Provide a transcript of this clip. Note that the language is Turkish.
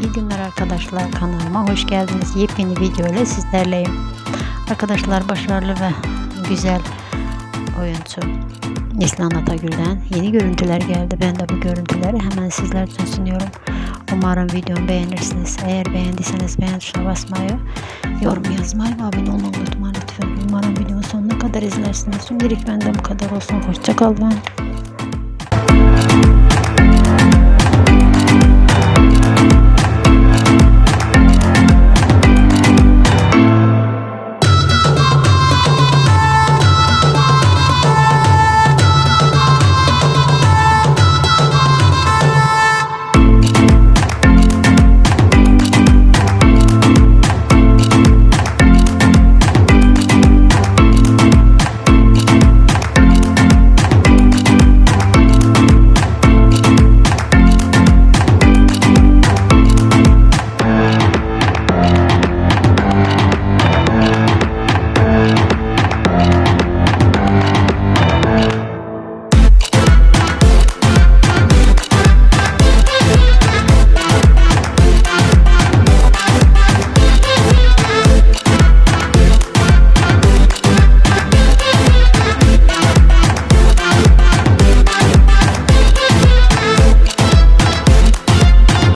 İyi günler arkadaşlar kanalıma hoş geldiniz. Yepyeni video ile sizlerleyim. Arkadaşlar başarılı ve güzel oyuncu Neslihan Atagül'den yeni görüntüler geldi. Ben de bu görüntüleri hemen sizler için sunuyorum. Umarım videomu beğenirsiniz. Eğer beğendiyseniz beğen tuşuna basmayı, yorum yazmayı ve abone olmayı unutmayın lütfen. Umarım videomu sonuna kadar izlersiniz. Şimdilik benden bu kadar olsun. Hoşçakalın.